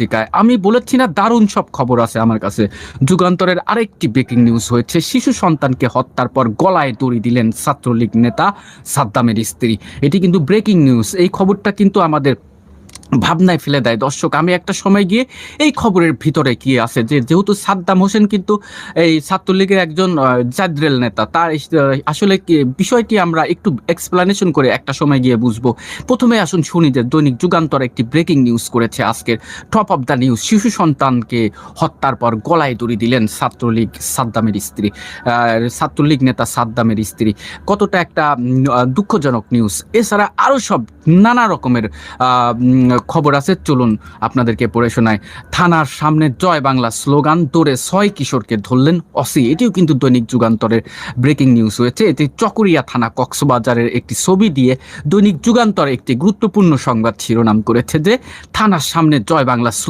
পত্রিকায়। আমি বলেছি না, দারুণ সব খবর আছে আমার কাছে। যুগান্তরের আরেকটি ব্রেকিং নিউজ হয়েছে। শিশু সন্তানকে হত্যার পর গলায় দড়ি দিলেন ছাত্রলীগ নেতা সাদ্দামের স্ত্রী। এটি কিন্তু ব্রেকিং নিউজ এই খবরটা কিন্তু আমাদের ভাবনায় ফেলে দেয়। দর্শক, আমি একটা সময় গিয়ে এই খবরের ভিতরে কি আছে যে, যেহেতু সাদ্দাম হোসেন কিন্তু এই ছাত্রলীগের একজন জাদ্রেল নেতা, তার আসলে কি, বিষয়টি আমরা একটু এক্সপ্লানেশন করে একটা সময় গিয়ে বুঝব। প্রথমে আসুন শুনি যে, দৈনিক যুগান্তর একটি ব্রেকিং নিউজ করেছে আজকের টপ অফ দ্য নিউজ শিশু সন্তানকে হত্যার পর গলায় দড়ি দিলেন ছাত্রলীগ সাদ্দামের স্ত্রী ছাত্রলীগ নেতা সাদ্দামের স্ত্রী। কতটা একটা দুঃখজনক নিউজ এছাড়া আরও সব নানা রকমের খবর আছে, চলুন আপনাদেরকে পড়ে শোনায় থানার সামনে জয় বাংলা স্লোগান, দৌড়ে ছয় কিশোরকে ধরলেন অসি এটিও কিন্তু দৈনিক যুগান্তরের ব্রেকিং নিউজ হয়েছে। এটি চকরিয়া থানা কক্সবাজারের একটি ছবি দিয়ে দৈনিক যুগান্তর একটি গুরুত্বপূর্ণ সংবাদ শিরোনাম করেছে যে, থানার সামনে জয় বাংলা